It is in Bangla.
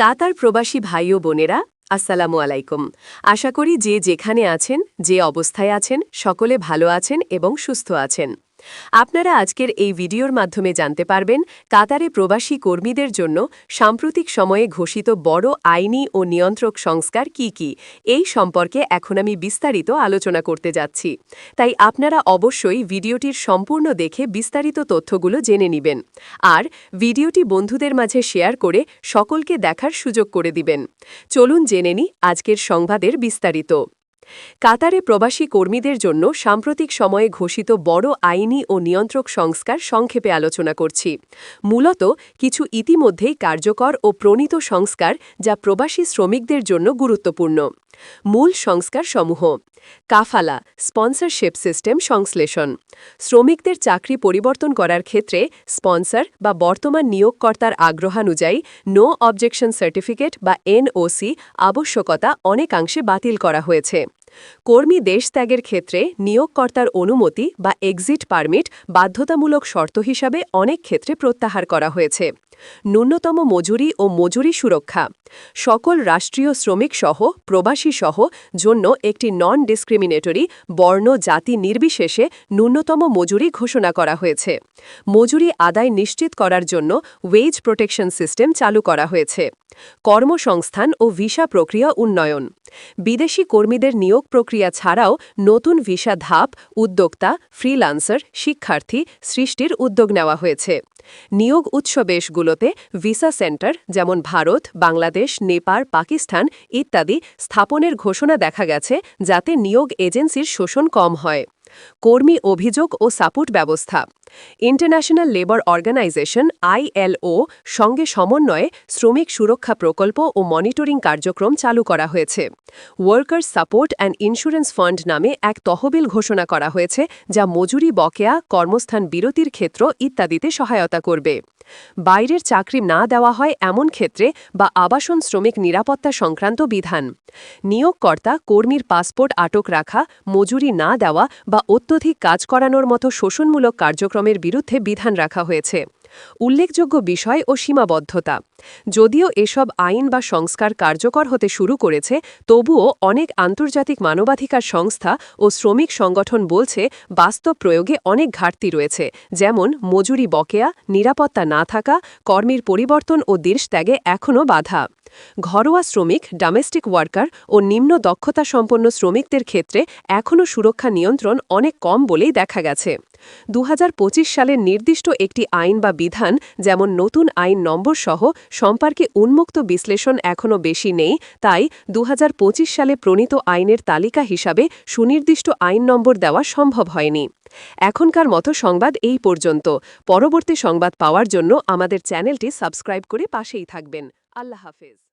কাতার প্রবাসী ভাই ও বোনেরা, আসসালামু আলাইকুম। আশা করি যে যেখানে আছেন, যে অবস্থায় আছেন, সকলে ভালো আছেন এবং সুস্থ আছেন। আপনারা আজকের এই ভিডিওর মাধ্যমে জানতে পারবেন, কাতারে প্রবাসী কর্মীদের জন্য সাম্প্রতিক সময়ে ঘোষিত বড় আইনি ও নিয়ন্ত্রক সংস্কার কি কি? এই সম্পর্কে এখন আমি বিস্তারিত আলোচনা করতে যাচ্ছি। তাই আপনারা অবশ্যই ভিডিওটির সম্পূর্ণ দেখে বিস্তারিত তথ্যগুলো জেনে নেবেন। আর ভিডিওটি বন্ধুদের মাঝে শেয়ার করে সকলকে দেখার সুযোগ করে দিবেন। চলুন জেনে নি আজকের সংবাদের বিস্তারিত। কাতারে প্রবাসী কর্মীদের জন্য সাম্প্রতিক সময়ে ঘোষিত বড় আইনি ও নিয়ন্ত্রক সংস্কার সংক্ষেপে আলোচনা করছি। মূলত কিছু ইতিমধ্যেই কার্যকর ও প্রণীত সংস্কার যা প্রবাসী শ্রমিকদের জন্য গুরুত্বপূর্ণ। মূল সংস্কার সমূহ কাফালা, স্পন্সরশিপ সিস্টেম সংশ্লেষণ। শ্রমিকদের চাকরি পরিবর্তন করার ক্ষেত্রে স্পন্সর বা বর্তমান নিয়োগকর্তার আগ্রহানুযায়ী নো অবজেকশন সার্টিফিকেট বা এনওসি আবশ্যকতা অনেকাংশে বাতিল করা হয়েছে। কর্মী দেশ ত্যাগের ক্ষেত্রে নিয়োগকর্তার অনুমতি বা এক্সিট পারমিট বাধ্যতামূলক শর্ত হিসাবে অনেক ক্ষেত্রে প্রত্যাহার করা হয়েছে। ন্যূনতম মজুরি ও মজুরি সুরক্ষা। সকল রাষ্ট্রীয় শ্রমিক সহ, প্রবাসী সহ জন্য একটি নন ডিসক্রিমিনেটরি বর্ণ জাতি নির্বিশেষে ন্যূনতম মজুরি ঘোষণা করা হয়েছে। মজুরি আদায় নিশ্চিত করার জন্য ওয়েজ প্রোটেকশন সিস্টেম চালু করা হয়েছে। কর্মসংস্থান ও ভিসা প্রক্রিয়া উন্নয়ন। বিদেশি কর্মীদের নিয়োগ প্রক্রিয়া ছাড়াও নতুন ভিসা ধাপ, উদ্যোক্তা, ফ্রিলান্সার, শিক্ষার্থী সৃষ্টির উদ্যোগ নেওয়া হয়েছে। নিয়োগ উৎসবেশগুলোতে ভিসা সেন্টার যেমন ভারত, বাংলাদেশ, নেপাল, পাকিস্তান ইত্যাদি স্থাপনের ঘোষণা দেখা গেছে যাতে নিয়োগ এজেন্সির শোষণ কম হয়। কর্মী অভিযোগ ও সাপোর্ট ব্যবস্থা। ইন্টারন্যাশনাল লেবার অর্গানাইজেশন আইএলও সঙ্গে সমন্বয়ে শ্রমিক সুরক্ষা প্রকল্প ও মনিটরিং কার্যক্রম চালু করা হয়েছে। Workers support and insurance fund নামে এক তহবিল ঘোষণা করা হয়েছে, যা মজুরি, বকেয়া, কর্মস্থান বিরতির ক্ষেত্র ইত্যাদিতে সহায়তা করবে। বাইরের চাকরি না দেওয়া হয় এমন ক্ষেত্রে বা আবাসন শ্রমিক নিরাপত্তা সংক্রান্ত বিধান। নিয়োগকর্তা কর্মীর পাসপোর্ট আটক রাখা, মজুরি না দেওয়া বা অত্যধিক কাজ করানোর মতো শোষণমূলক কার্যক্রমের বিরুদ্ধে বিধান রাখা হয়েছে। উল্লেখযোগ্য বিষয় ও সীমাবদ্ধতা। যদিও এসব আইন বা সংস্কার কার্যকর হতে শুরু করেছে, তবুও অনেক আন্তর্জাতিক মানবাধিকার সংস্থা ও শ্রমিক সংগঠন বলছে, বাস্তব প্রয়োগে অনেক ঘাটতি রয়েছে, যেমন মজুরি বকেয়া, নিরাপত্তা না থাকা, কর্মীর পরিবর্তন ও দেশ ত্যাগে এখনও বাধা। ঘরোয়া শ্রমিক ডোমেস্টিক ওয়ার্কার ও নিম্ন দক্ষতা সম্পন্ন শ্রমিকদের ক্ষেত্রে এখনও সুরক্ষা নিয়ন্ত্রণ অনেক কম বলেই দেখা গেছে। দুহাজার পঁচিশ সালের নির্দিষ্ট একটি আইন বা বিধান, যেমন নতুন আইন নম্বর সহ, সম্পর্কে উন্মুক্ত বিশ্লেষণ এখনও বেশি নেই, তাই দুহাজার পঁচিশ সালে প্রণীত আইনের তালিকা হিসাবে সুনির্দিষ্ট আইন নম্বর দেওয়া সম্ভব হয়নি। এখনকার মতো সংবাদ এই পর্যন্ত। পরবর্তী সংবাদ পাওয়ার জন্য আমাদের চ্যানেলটি সাবস্ক্রাইব করে পাশেই থাকবেন। আল্লাহ হাফেজ।